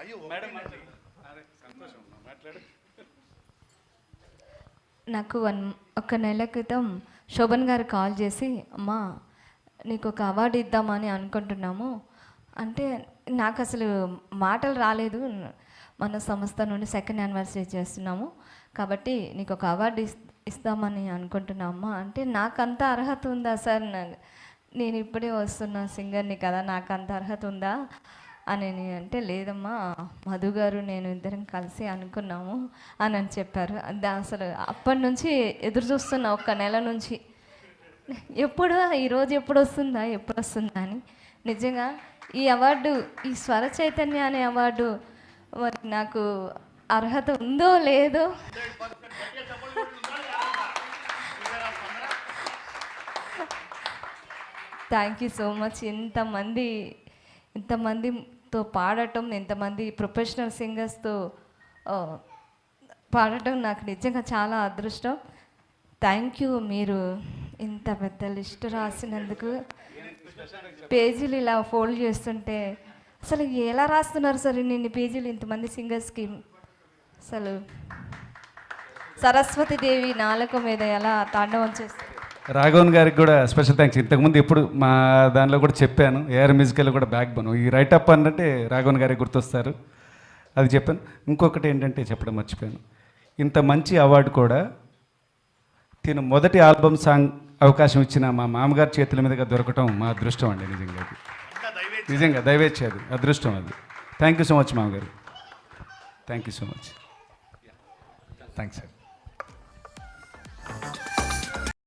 అయ్యో మేడం మాట్లాడు. అరే సంతోషం అమ్మా, మాట్లాడు. నాకు వన్ ఒక నెల క్రితం శోభన్ గారు కాల్ చేసి అమ్మా నీకు ఒక అవార్డు ఇద్దామని అనుకుంటున్నాము. అంటే నాకు అసలు మాటలు రాలేదు. మన సంస్థ నుండి సెకండ్ యానివర్సరీ చేస్తున్నాము. కాబట్టి నీకు ఒక అవార్డు ఇస్ ఇస్తామని అనుకుంటున్నామా అంటే నాకు అంత అర్హత ఉందా సార్? నేను ఇప్పుడే వస్తున్న సింగర్ని కదా నాకు అంత అర్హత ఉందా? అని అంటే లేదమ్మా మధు గారు నేను ఇద్దరం కలిసి అనుకున్నాము అని అని చెప్పారు. అది అసలు అప్పటి నుంచి ఎదురు చూస్తున్నా ఒక్క నెల నుంచి. ఎప్పుడు ఈరోజు ఎప్పుడు వస్తుందా ఎప్పుడు వస్తుందా అని. నిజంగా ఈ అవార్డు ఈ స్వర చైతన్య అనే అవార్డు మరి నాకు అర్హత ఉందో లేదో. Thank you so much. ఇంతమంది ఇంతమంది తో పాడటం ఇంతమంది ప్రొఫెషనల్ సింగర్స్తో పాడటం నాకు నిజంగా చాలా అదృష్టం. థ్యాంక్ యూ మీరు ఇంత పెద్ద లిస్ట్ రాసినందుకు. పేజీలు ఇలా ఫోల్డ్ చేస్తుంటే అసలు ఎలా రాస్తున్నారు సార్ ఇన్ని పేజీలు ఇంతమంది సింగర్స్కి అసలు సరస్వతి దేవి నాలుక మీద ఎలా తాండవం చేస్తారు రాఘవన్ గారికి కూడా స్పెషల్ థ్యాంక్స్ ఇంతకుముందు ఎప్పుడు మా దానిలో కూడా చెప్పాను. ఏఆర్ మ్యూజికల్ కూడా బ్యాక్ బోన్ ఈ రైటప్ అన్నట్టే రాఘవన్ గారికి గుర్తొస్తారు. అది చెప్పాను. ఇంకొకటి ఏంటంటే చెప్పడం మర్చిపోయాను. ఇంత మంచి అవార్డు కూడా తిను మొదటి ఆల్బమ్ సాంగ్ అవకాశం ఇచ్చిన మా మామగారి చేతుల మీదుగా దొరకటం మా అదృష్టం అండి నిజంగా అది. నిజంగా దయవేచ్చేది అదృష్టం అది. థ్యాంక్ యూ సో మచ్ మామగారు. Thank you so much thanks sir